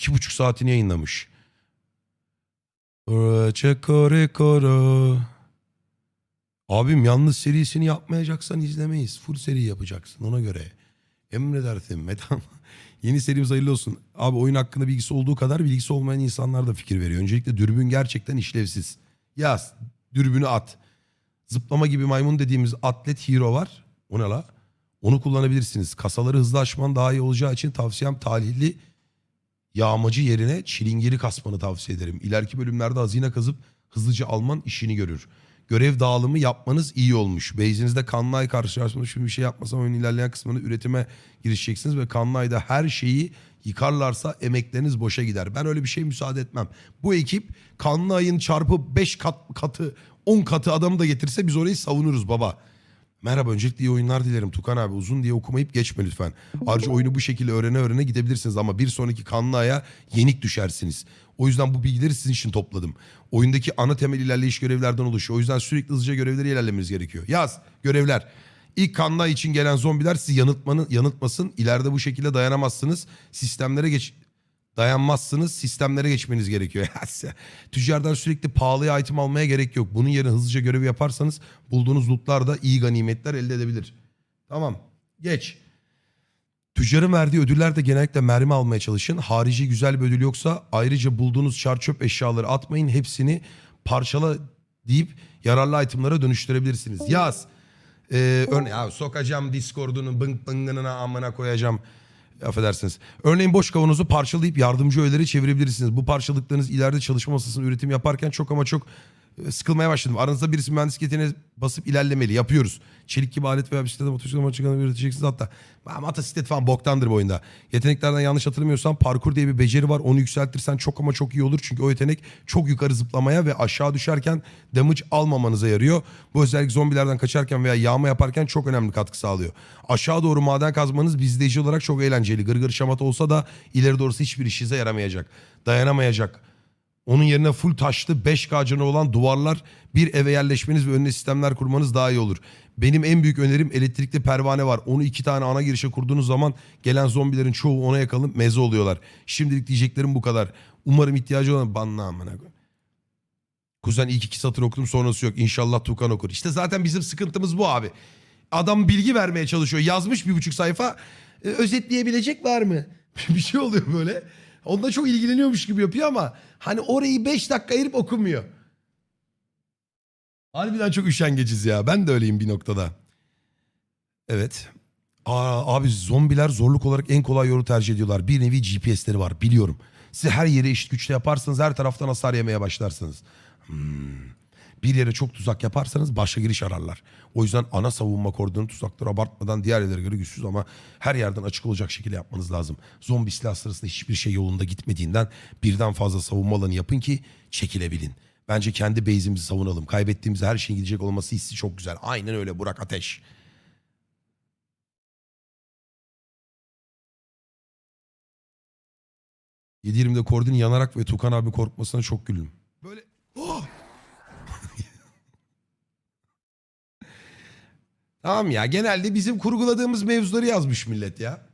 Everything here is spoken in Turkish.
İki buçuk saatini yayınlamış. Abim yalnız serisini yapmayacaksan izlemeyiz. Full seri yapacaksın ona göre. Emredersin Metan. Yeni serimiz hayırlı olsun. Abi oyun hakkında bilgisi olduğu kadar bilgisi olmayan insanlar da fikir veriyor. Öncelikle dürbün gerçekten işlevsiz. Yaz dürbünü at. Zıplama gibi maymun dediğimiz atlet hero var. O ne la? Onu kullanabilirsiniz. Kasaları hızlı açman daha iyi olacağı için tavsiyem talihli yağmacı yerine çilingiri kasmanı tavsiye ederim. İleriki bölümlerde hazine kazıp hızlıca alman işini görür. Görev dağılımı yapmanız iyi olmuş. Base'inizde kanlı ay karşılaşmış bir şey yapmasam oyunun ilerleyen kısmında üretime girişeceksiniz ve kanlı ayda her şeyi yıkarlarsa emekleriniz boşa gider. Ben öyle bir şey müsaade etmem. Bu ekip kanlı ayın çarpı 5 kat, katı 10 katı adamı da getirse biz orayı savunuruz baba. Merhaba öncelikle iyi oyunlar dilerim Tukan abi. Uzun diye okumayıp geçme lütfen. Ayrıca oyunu bu şekilde öğrene öğrene gidebilirsiniz ama bir sonraki kanlı aya yenik düşersiniz. O yüzden bu bilgileri sizin için topladım. Oyundaki ana temel ilerleyiş görevlerden oluşuyor. O yüzden sürekli hızlıca görevleri ilerlemeniz gerekiyor. Yaz görevler. İlk kanlı için gelen zombiler sizi yanıltmanı, yanıltmasın. İleride bu şekilde dayanamazsınız. Sistemlere geç dayanmazsınız sistemlere geçmeniz gerekiyor. Tüccardan sürekli pahalıya item almaya gerek yok. Bunun yerine hızlıca görevi yaparsanız bulduğunuz lootlar da iyi ganimetler elde edebilir. Tamam geç. Tüccarın verdiği ödüller genellikle mermi almaya çalışın. Harici güzel bir ödül yoksa ayrıca bulduğunuz çar çöp eşyaları atmayın. Hepsini parçala deyip yararlı itemlara dönüştürebilirsiniz. Yaz. Ee, örneğin sokacağım Discord'unun bınk bıngınına amına koyacağım. Affedersiniz. Örneğin boş kavanozu parçalayıp yardımcı öğeleri çevirebilirsiniz. Bu parçaladıklarınız ileride çalışma masasında üretim yaparken çok ama çok sıkılmaya başladım. Aranızda birisi mühendislik yeteneğine basıp ilerlemeli. Yapıyoruz. Çelik gibi alet veya bisiklete motosiklet motosiklet üreteceksiniz hatta. Ha, Motosiklet falan boktandır bu oyunda. Yeteneklerden yanlış hatırlamıyorsam parkur diye bir beceri var. Onu yükseltirsen çok ama çok iyi olur. Çünkü o yetenek çok yukarı zıplamaya ve aşağı düşerken damage almamanıza yarıyor. Bu özellik zombilerden kaçarken veya yağma yaparken çok önemli katkı sağlıyor. Aşağı doğru maden kazmanız bir izleyici olarak çok eğlenceli. Gırgır şamata olsa da ileri doğrusu hiçbir işinize yaramayacak. Dayanamayacak. Onun yerine full taşlı 5K canı olan duvarlar bir eve yerleşmeniz ve önüne sistemler kurmanız daha iyi olur. Benim en büyük önerim elektrikli pervane var. Onu iki tane ana girişe kurduğunuz zaman gelen zombilerin çoğu ona yakalanıp meze oluyorlar. Şimdilik diyeceklerim bu kadar. Umarım ihtiyacı olan banla amına. Kuzen ilk iki satır okudum sonrası yok. İnşallah Tukan okur. İşte zaten bizim sıkıntımız bu abi. Adam bilgi vermeye çalışıyor. Yazmış bir buçuk sayfa. E, özetleyebilecek var mı? bir şey oluyor böyle. Onunla çok ilgileniyormuş gibi yapıyor ama hani orayı beş dakika ayırıp okumuyor. Harbiden çok üşengeciz ya. Ben de öyleyim bir noktada. Evet. Aa, abi zombiler zorluk olarak en kolay yolu tercih ediyorlar. Bir nevi GPS'leri var biliyorum. Siz her yere eşit güçle yaparsanız her taraftan hasar yemeye başlarsınız. Hmm. Bir yere çok tuzak yaparsanız başka giriş ararlar. O yüzden ana savunma koridorunu tuzakları abartmadan diğer yerlere göre güçsüz ama her yerden açık olacak şekilde yapmanız lazım. Zombi silah sırasında hiçbir şey yolunda gitmediğinden birden fazla savunma alanı yapın ki çekilebilin. Bence kendi base'imizi savunalım. Kaybettiğimiz her şeyin gidecek olması hissi çok güzel. Aynen öyle Burak Ateş. ...7.20'de Kordin yanarak ve Tukan abi korkmasına çok güldüm. Böyle... Oh! Tamam ya genelde bizim kurguladığımız mevzuları yazmış millet ya.